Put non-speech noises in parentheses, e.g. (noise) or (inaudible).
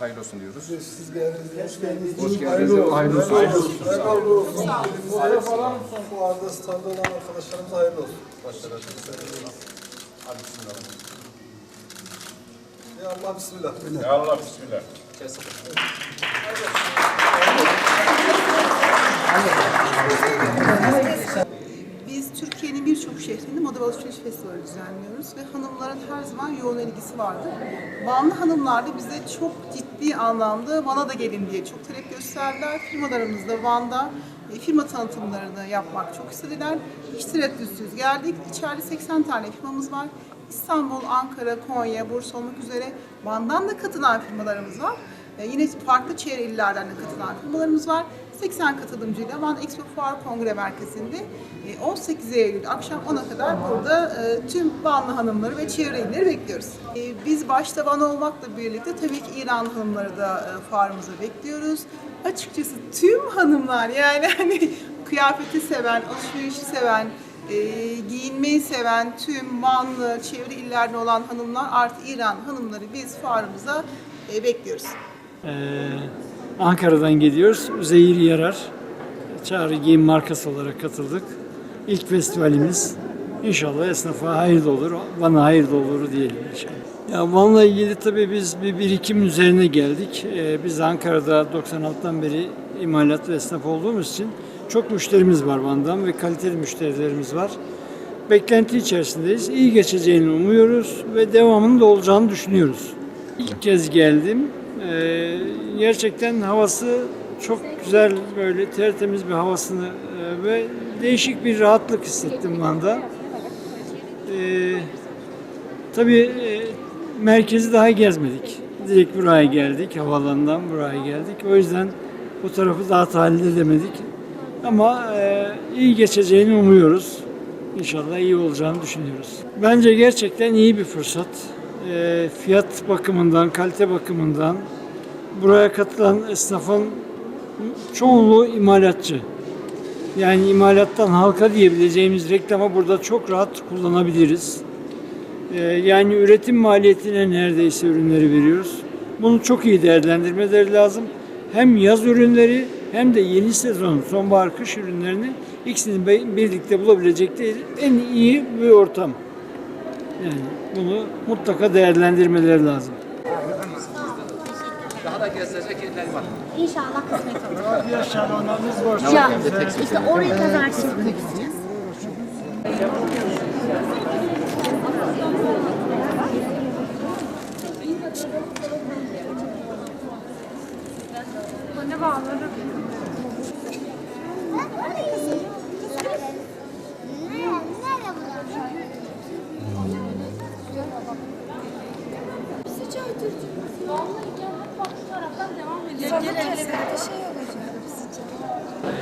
Hayırlı olsun diyoruz. Siz geldiniz, hoş geldiniz. Hoş geldiniz. Hayırlı olsun. Hayırlı olsun. Hayırlı olsun. Fuara falan bu arada standa olan arkadaşlarımıza hayırlı olsun. Başlar Hadi bismillah. Ya Allah bismillah. Ya Allah bismillah. Biz Türkiye'nin birçok şehrinde moda alışveriş festivali düzenliyoruz ve hanımların her zaman yoğun ilgisi vardır. Vanlı hanımlar da bize çok ciddi anlamda Van'a da gelin diye çok talep gösterdiler. Firmalarımızda Van'da e, firma tanıtımlarını yapmak çok istediler. Hiç tereddütsüz geldik. İçeride 80 tane firmamız var. İstanbul, Ankara, Konya, Bursa olmak üzere Van'dan da katılan firmalarımız var. E, Yine farklı çevre illerden de katılan firmalarımız var. 80 katılımcıyla Van Expo Fuar Kongre Merkezi'nde e, 18 Eylül akşam 10'a kadar burada e, tüm Vanlı hanımları ve çevre illeri bekliyoruz. E, Biz başta Van olmakla birlikte tabii ki İran hanımları da e, fuarımıza bekliyoruz. Açıkçası tüm hanımlar yani (laughs) hani kıyafeti seven, alışverişi seven, e, giyinmeyi seven tüm Vanlı, çevre illerden olan hanımlar artı İran hanımları biz fuarımıza e, bekliyoruz. Ee, Ankara'dan geliyoruz. Zehir Yarar. Çağrı Giyim markası olarak katıldık. İlk festivalimiz. İnşallah esnafa hayırlı olur, bana hayırlı olur diyelim inşallah. Ya Van'la ilgili tabii biz bir birikim üzerine geldik. Ee, biz Ankara'da 96'dan beri imalat ve esnaf olduğumuz için çok müşterimiz var Van'dan ve kaliteli müşterilerimiz var. Beklenti içerisindeyiz. İyi geçeceğini umuyoruz ve devamının da olacağını düşünüyoruz. İlk kez geldim. Ee, gerçekten havası çok güzel böyle tertemiz bir havasını e, ve değişik bir rahatlık hissettim Van'da. Ee, tabii e, merkezi daha gezmedik. Direkt buraya geldik. Havaalanından buraya geldik. O yüzden bu tarafı daha tahlil edemedik. Ama e, iyi geçeceğini umuyoruz. İnşallah iyi olacağını düşünüyoruz. Bence gerçekten iyi bir fırsat. E, fiyat bakımından, kalite bakımından buraya katılan esnafın çoğunluğu imalatçı. Yani imalattan halka diyebileceğimiz reklama burada çok rahat kullanabiliriz. Ee, yani üretim maliyetine neredeyse ürünleri veriyoruz. Bunu çok iyi değerlendirmeleri lazım. Hem yaz ürünleri hem de yeni sezon sonbahar kış ürünlerini ikisini birlikte bulabilecekleri en iyi bir ortam. Yani bunu mutlaka değerlendirmeleri lazım. İnşallah kısmet olur. Ya işte oraya kadar şimdi gideceğiz. Vallahi gel hadi bak taraftan devam edelim. Sonra televizyonda şey olacak.